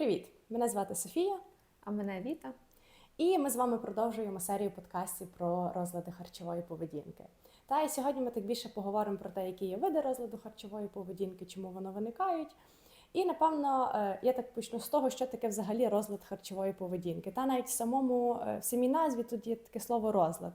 Привіт! Мене звати Софія, А мене Віта. і ми з вами продовжуємо серію подкастів про розлади харчової поведінки. Та і сьогодні ми так більше поговоримо про те, які є види розладу харчової поведінки, чому вони виникають. І напевно е, я так почну з того, що таке взагалі розлад харчової поведінки. Та навіть в самому е, в самій назві тут є таке слово розлад.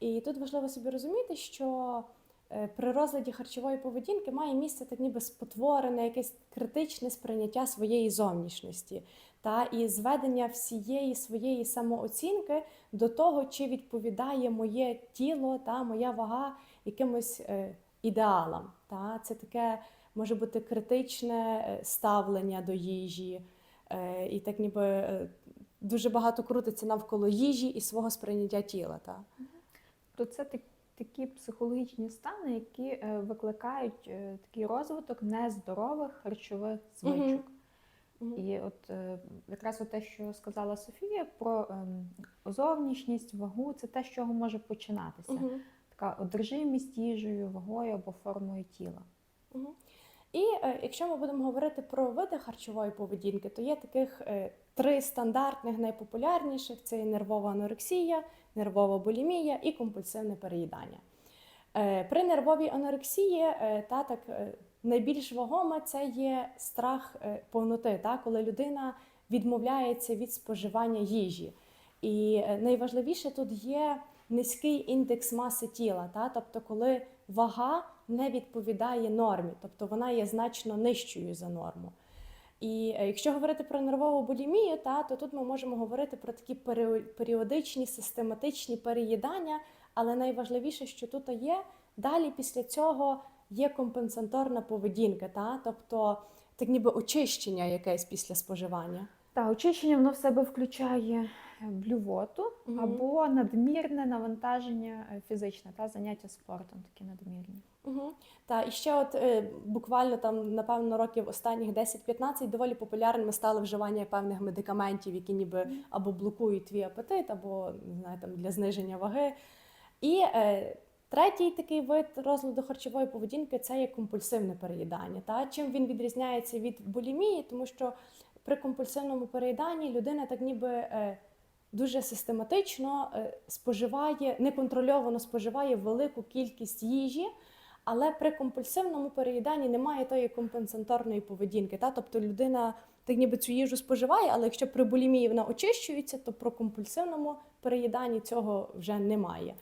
І тут важливо собі розуміти, що при розладі харчової поведінки має місце так ніби спотворене, якесь критичне сприйняття своєї зовнішності та і зведення всієї своєї самооцінки до того, чи відповідає моє тіло та моя вага якимось е, ідеалам. Та це таке може бути критичне е, ставлення до їжі, е, і так ніби е, дуже багато крутиться навколо їжі і свого сприйняття тіла. Та? То це такі психологічні стани, які е, викликають е, такий розвиток нездорових харчових звичок. І от е, якраз те, що сказала Софія про ем, зовнішність, вагу, це те, з чого може починатися. Така одержимість їжею, вагою або формою тіла. Мгм. І е, якщо ми будемо говорити про види харчової поведінки, то є таких е, три стандартних, найпопулярніших: це є нервова анорексія, нервова булімія і компульсивне переїдання. Е, При нервовій анорексії та так найбільш вагоме це є страх повноти, та, коли людина відмовляється від споживання їжі. І найважливіше тут є низький індекс маси тіла, та, тобто коли вага не відповідає нормі, тобто вона є значно нижчою за норму. І е, якщо говорити про нервову булімію, та, то тут ми можемо говорити про такі періодичні систематичні переїдання, але найважливіше, що тут є, далі після цього є компенсаторна поведінка, та, тобто так ніби очищення якесь після споживання. Та очищення воно в себе включає е, блювоту Мгм. або надмірне навантаження е, фізичне та заняття спортом, такі надмірні. Угу. Та і ще, от е, буквально там, напевно, років останніх 10-15 доволі популярними стало вживання певних медикаментів, які ніби або блокують твій апетит, або не знаю, там для зниження ваги. І е, третій такий вид розладу харчової поведінки це є компульсивне переїдання. Та чим він відрізняється від булімії, тому що при компульсивному переїданні людина так ніби. Е, Дуже систематично е, споживає, неконтрольовано споживає велику кількість їжі, але при компульсивному переїданні немає тої компенсаторної поведінки. Та? Тобто людина так ніби цю їжу споживає, але якщо при булімії вона очищується, то при компульсивному переїданні цього вже немає.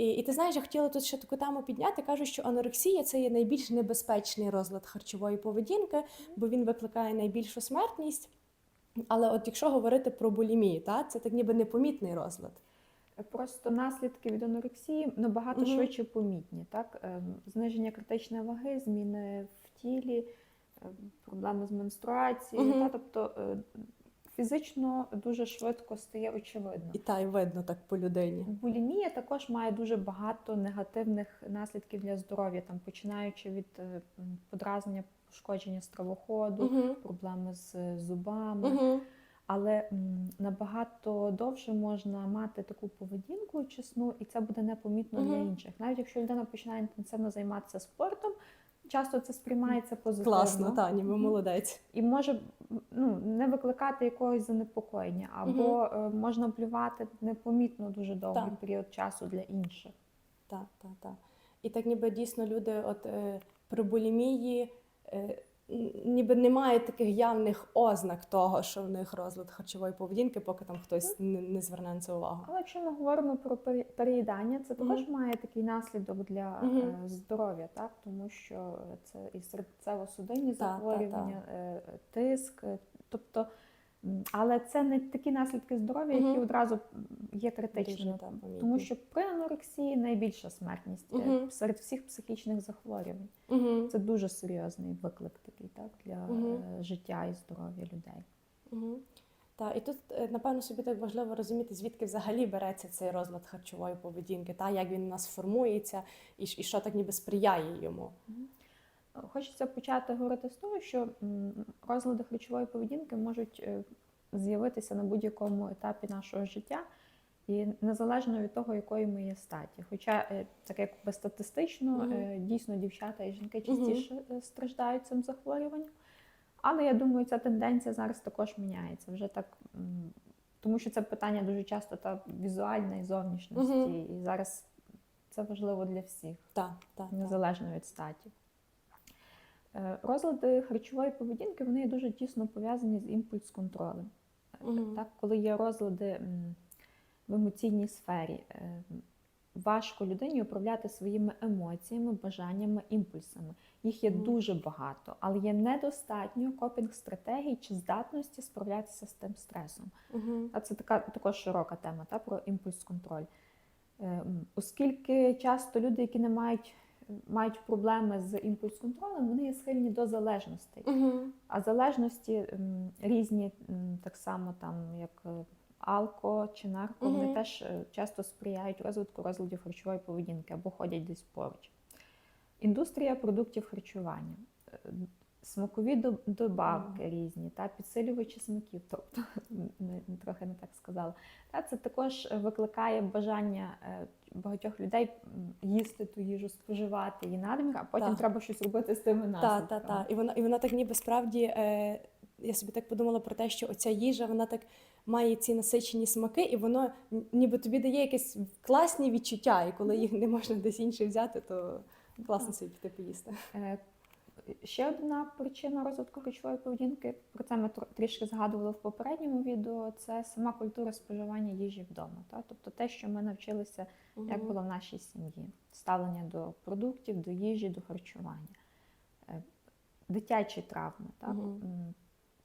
І, і ти знаєш, я хотіла тут ще таку тему підняти. Кажуть, що анорексія це є найбільш небезпечний розлад харчової поведінки, бо він викликає найбільшу смертність. Але от якщо говорити про булімію, та, це так ніби непомітний розлад. Просто наслідки від анорексії набагато Мгм. швидше помітні. Так? Ем, Зниження критичної ваги, зміни в тілі, ем, проблеми з менструацією. Мгм. Та? Тобто е, фізично дуже швидко стає очевидно. І та й видно так по людині. Булімія також має дуже багато негативних наслідків для здоров'я, там починаючи від е, подразнення, пошкодження стравоходу, Угу. проблеми з е, зубами. Угу. Але м, набагато довше можна мати таку поведінку чесну, і це буде непомітно для інших. Навіть якщо людина починає інтенсивно займатися спортом, часто це сприймається позитивно Класно, та, ніби молодець. і може ну, не викликати якогось занепокоєння, або е, можна плювати непомітно дуже довгий Так. період часу для інших. Так, так, так. І так ніби дійсно люди от е, про булімії е, ніби немає таких явних ознак того, що в них розлад харчової поведінки, поки там хтось не, не зверне на це увагу. Але якщо ми говоримо про переїдання, це також має такий наслідок для mm -hmm. здоров'я, так тому що це і серцево-судинні та, захворювання, та. тиск, е, тобто. Але це не такі наслідки здоров'я, які Мгм. одразу є критичними, та, тому що при анорексії найбільша смертність Мгм. серед всіх психічних захворювань. Угу. Це дуже серйозний виклик такий, так для е, життя і здоров'я людей. Угу. Так, і тут, е, напевно, собі так важливо розуміти, звідки взагалі береться цей розлад харчової поведінки, та, як він у нас формується і, і що так ніби сприяє йому. Хочеться почати говорити з того, що розлади харчової поведінки можуть е, з'явитися на будь-якому етапі нашого життя, і незалежно від того, якої ми є статі. Хоча е, так якби статистично, е, дійсно дівчата і жінки частіше е, страждають цим захворюванням. Але я думаю, ця тенденція зараз також міняється. Вже так, тому що це питання дуже часто та візуальної зовнішності. Мгм. І зараз це важливо для всіх, так, так. незалежно від статі. Е, Розлади харчової поведінки вони дуже тісно пов'язані з імпульс-контролем. Е, Мгм. Так, коли є розлади в емоційній сфері, е, важко людині управляти своїми емоціями, бажаннями, імпульсами. Їх є Мгм. дуже багато, але є недостатньо копінг-стратегій чи здатності справлятися з тим стресом. Мгм. А це така також широка тема та, про імпульс-контроль. Е, Оскільки часто люди, які не мають, мають проблеми з імпульс-контролем, вони є схильні до залежностей. Угу. А залежності різні, так само там, як е, алко чи нарко, вони теж е, часто сприяють розвитку розладів харчової поведінки або ходять десь поруч. Індустрія продуктів харчування, е, смакові доб- добавки різні, та підсилювачі смаків, тобто трохи не так сказала. Та це також е, викликає бажання е, багатьох людей їсти ту їжу, споживати її надмір, а потім Так. треба щось робити з тими Так, наслідками. так, так. І вона, і вона так ніби справді. Е, я собі так подумала про те, що оця їжа, вона так має ці насичені смаки, і воно ніби тобі дає якісь класні відчуття, і коли їх не можна десь інше взяти, то класно собі піти поїсти. Ще одна причина розвитку харчової поведінки, про це ми трішки згадували в попередньому відео, це сама культура споживання їжі вдома. Та? Тобто те, що ми навчилися, як було в нашій сім'ї, ставлення до продуктів, до їжі, до харчування. Е, Дитячі травми. Так? М,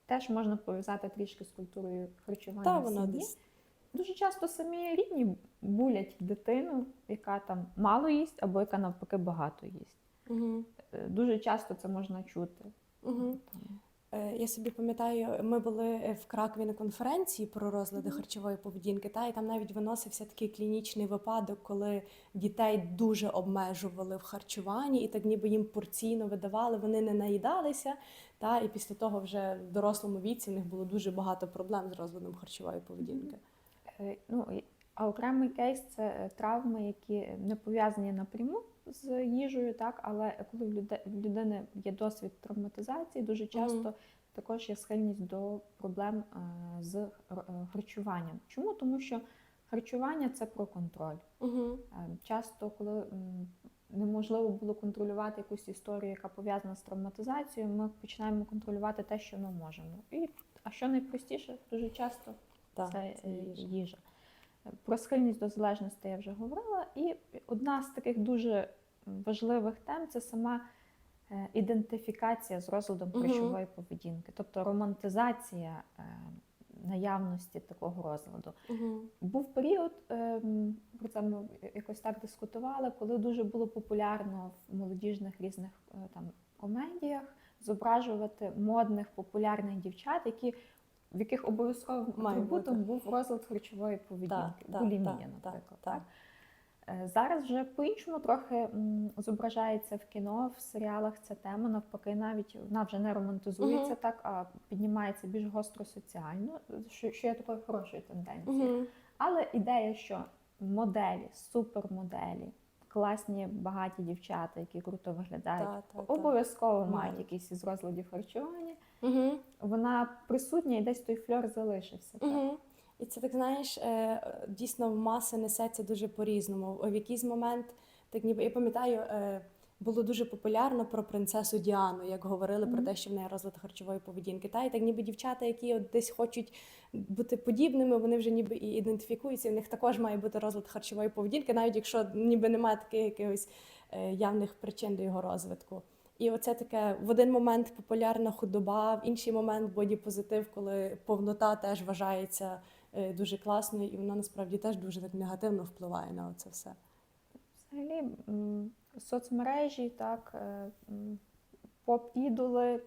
Теж можна пов'язати трішки з культурою харчування Та в сім'ї. десь. Дуже часто самі рідні булять дитину, яка там мало їсть, або яка навпаки багато їсть. Е, Дуже часто це можна чути. Е, Я собі пам'ятаю, ми були е, в Кракові на конференції про розлади харчової поведінки, та і там навіть виносився такий клінічний випадок, коли дітей дуже обмежували в харчуванні, і так ніби їм порційно видавали, вони не наїдалися. Та і після того вже в дорослому віці в них було дуже багато проблем з розладом харчової поведінки. Ну, а окремий кейс це е, травми, які не пов'язані напряму з їжею, так, але коли в людини є досвід травматизації, дуже часто Мгм. також є схильність до проблем е, з е, харчуванням. Чому? Тому що харчування це про контроль. Угу. Часто, коли неможливо було контролювати якусь історію, яка пов'язана з травматизацією, ми починаємо контролювати те, що ми можемо. І, а що найпростіше, дуже часто Так, це, це їжа. їжа. Про схильність до залежності я вже говорила. І одна з таких дуже важливих тем це сама е, ідентифікація з розладом харчової поведінки, тобто романтизація е, наявності такого розладу. Був період, ем, про це ми якось так дискутували, коли дуже було популярно в молодіжних різних е, там комедіях зображувати модних популярних дівчат, які в яких обов'язковим Має атрибутом бути. був розлад харчової поведінки, Так, булімія, так, наприклад. так, Так. Е, Зараз вже по-іншому трохи зображається в кіно, в серіалах ця тема. Навпаки, навіть вона вже не романтизується Мгм. так, а піднімається більш гостро соціально, що, що є такою хорошою тенденцією. Угу. Але ідея, що моделі, супермоделі, класні багаті дівчата, які круто виглядають, обов'язково Мають. якісь із розладів харчування. Угу. Вона присутня і десь той фльор залишився. так. Угу. І це так знаєш, е, дійсно в маси несеться дуже по-різному. В якийсь момент, так ніби я пам'ятаю, е, було дуже популярно про принцесу Діану, як говорили про те, що в неї розлад харчової поведінки. Та і так ніби дівчата, які от десь хочуть бути подібними, вони вже ніби і ідентифікуються. і В них також має бути розлад харчової поведінки, навіть якщо ніби немає таких якихось е, явних причин до його розвитку. І оце таке в один момент популярна худоба, в інший момент бодіпозитив, коли повнота теж вважається е, дуже класною, і вона насправді теж дуже так негативно впливає на це все. Взагалі, соцмережі, так, е, поп-ідоли,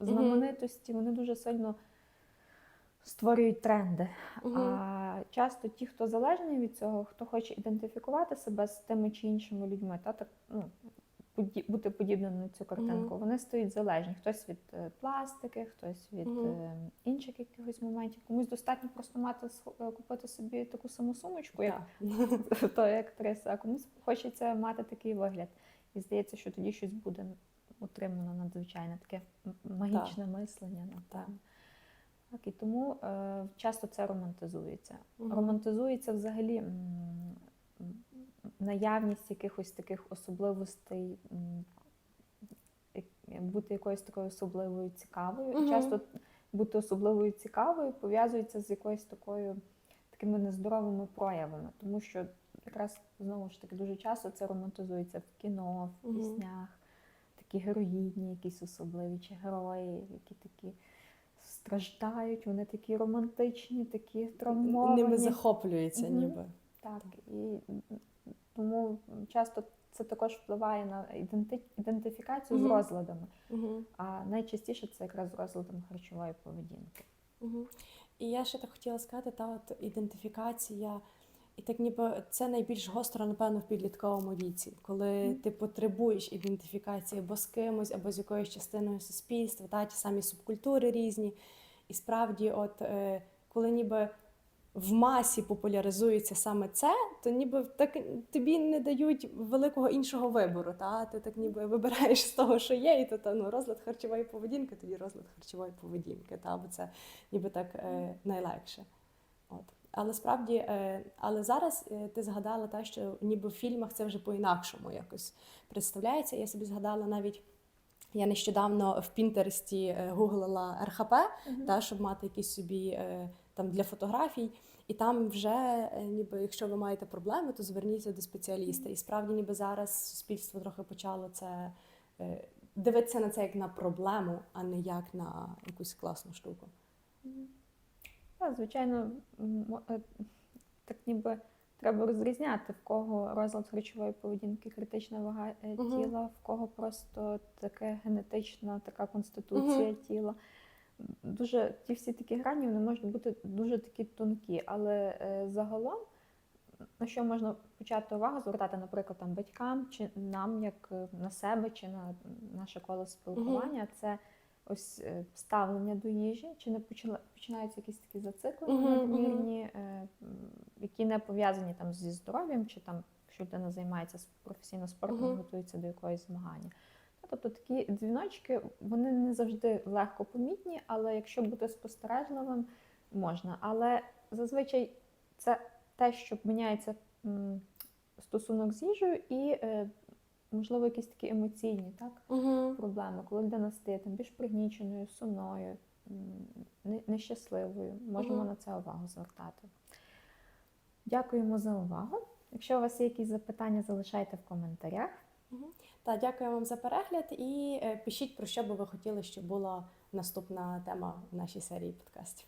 знаменитості, вони дуже сильно створюють тренди. Мгм. А часто ті, хто залежний від цього, хто хоче ідентифікувати себе з тими чи іншими людьми, та так ну, бути подібним на цю картинку, Мгм. вони стають залежні. Хтось від е, пластики, хтось від Мгм. е, інших якихось моментів. Комусь достатньо просто мати е, купити собі таку саму сумочку, як Так. тої актриси, а комусь хочеться мати такий вигляд. І здається, що тоді щось буде утримано надзвичайне таке магічне мислення. напевно. Так, і тому е, часто це романтизується. Мгм. Романтизується взагалі наявність якихось таких особливостей, бути якоюсь такою особливою цікавою. Мгм. Часто бути особливою цікавою пов'язується з якоюсь такою такими нездоровими проявами, тому що якраз знову ж таки дуже часто це романтизується в кіно, в Мгм. піснях, такі героїдні, якісь особливі, чи герої, які такі страждають, вони такі романтичні, такі травмовані. Ними захоплюється, Мгм. ніби. Так, і тому часто це також впливає на іденти- ідентифікацію Мгм. з розладами. Угу. А найчастіше це якраз з розладом харчової поведінки. Угу. І я ще так хотіла сказати, та от ідентифікація, і так ніби це найбільш гостро, напевно, в підлітковому віці, коли ти потребуєш ідентифікації або з кимось, або з якоюсь частиною суспільства, та ті самі субкультури різні. І справді, от е, коли ніби в масі популяризується саме це, то ніби так тобі не дають великого іншого вибору. Та? Ти так ніби вибираєш з того, що є, і то та, ну, розлад харчової поведінки, тоді розлад харчової поведінки. Та? Бо це ніби так е, найлегше. От. Але справді, е, але зараз е, ти згадала те, що ніби в фільмах це вже по-інакшому якось представляється. Я собі згадала навіть. Я нещодавно в Пінтересті е, гуглила РХП, та, щоб мати якісь собі там для фотографій. І там вже, е, ніби, якщо ви маєте проблеми, то зверніться до спеціаліста. І справді, ніби зараз суспільство трохи почало це е, дивитися на це як на проблему, а не як на якусь класну штуку. Так, звичайно, е, так ніби треба розрізняти, в кого розлад харчової поведінки, критична вага тіла, в кого просто таке генетична така конституція Мгм. тіла. Дуже ті всі такі грані вони можуть бути дуже такі тонкі, але е, загалом на що можна почати увагу звертати, наприклад, там батькам чи нам, як е, на себе, чи на наше коло спілкування, це ось е, ставлення до їжі, чи не починаються якісь такі зациклення надмірні, е, м, які не пов'язані там зі здоров'ям, чи там, якщо людина займається професійно спортом, Мгм. готується до якогось змагання. Тобто такі дзвіночки вони не завжди легко помітні, але якщо бути спостережливим, можна. Але зазвичай це те, що міняється стосунок з їжею, і е, можливо якісь такі емоційні так, Угу. проблеми, коли людина стає там більш пригніченою, сумною, нещасливою. Можемо Мгм. на це увагу звертати. Дякуємо за увагу. Якщо у вас є якісь запитання, залишайте в коментарях. Та дякую вам за перегляд і е, пишіть про що би ви хотіли, щоб була наступна тема в нашій серії подкастів.